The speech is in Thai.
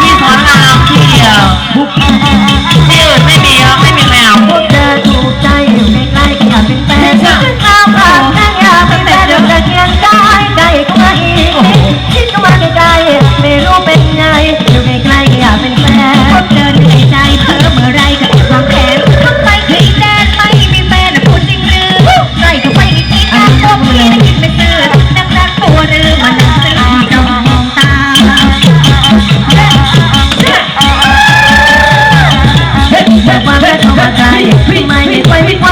ที่สอนรามทีเดีย วิ่งไปไม่งไป